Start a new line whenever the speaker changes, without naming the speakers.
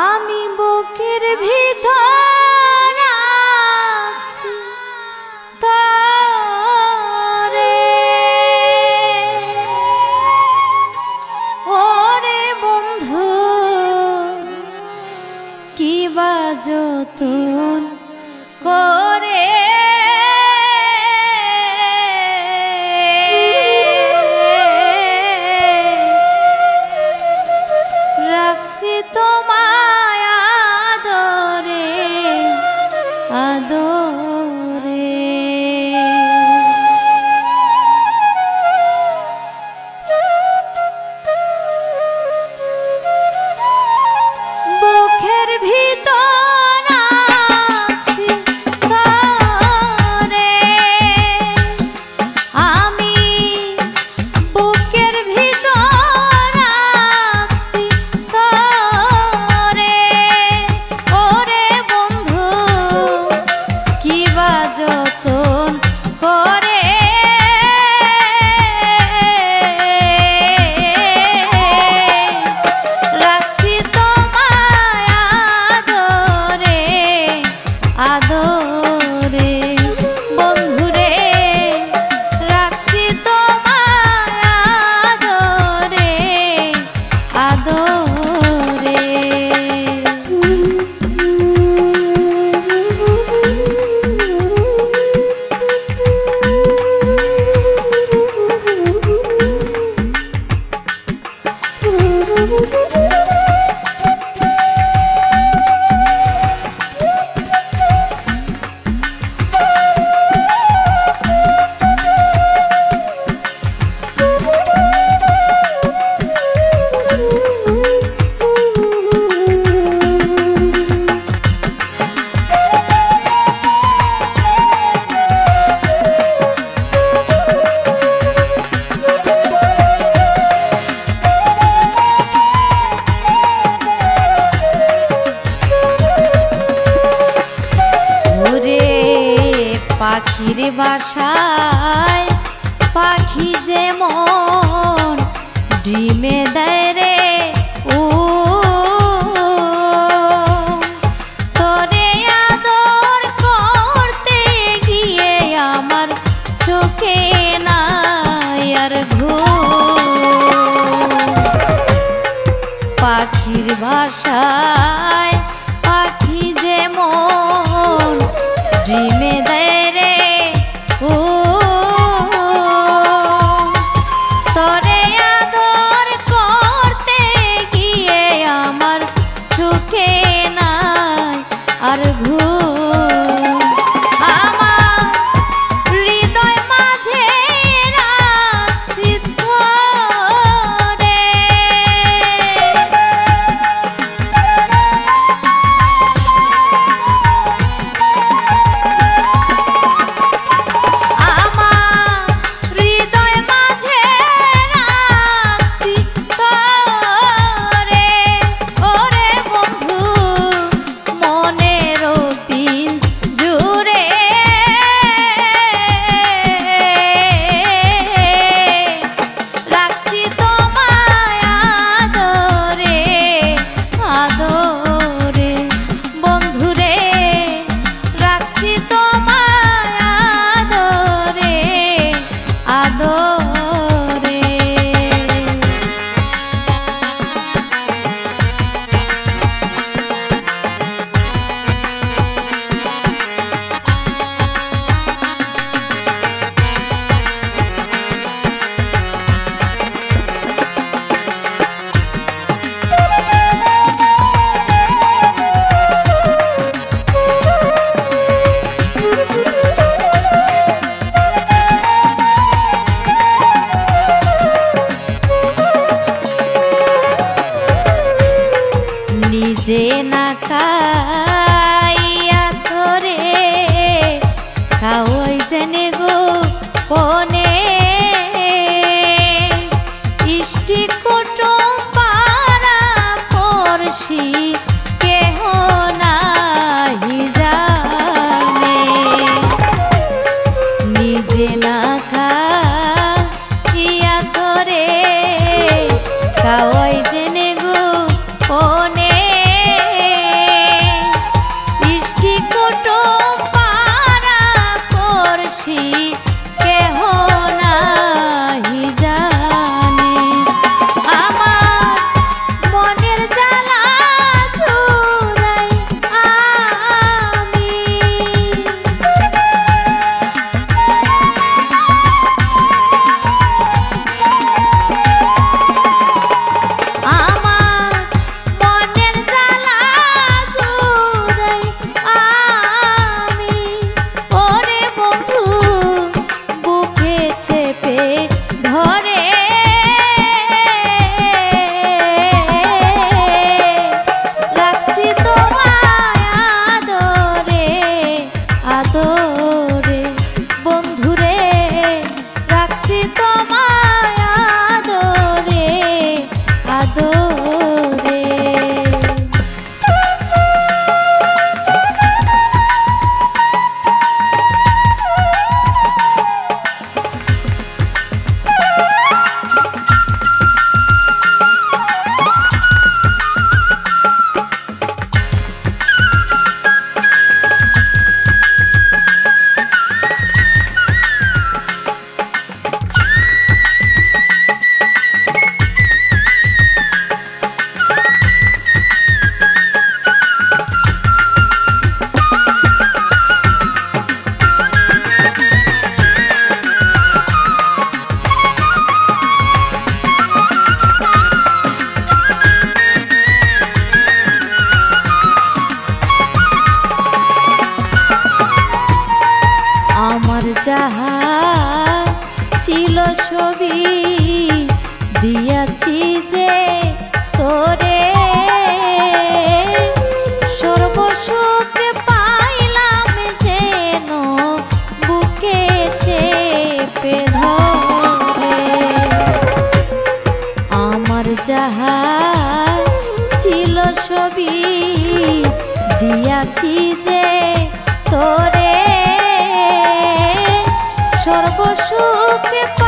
আমি বুকের ভি বাসা ছিল ছবি দিয়াছি যে তোরে। সর্বসুখ পাইলাম যেন বুকে চেপে ধরে। আমার যাহা ছিল ছবি দিয়াছি 别怕。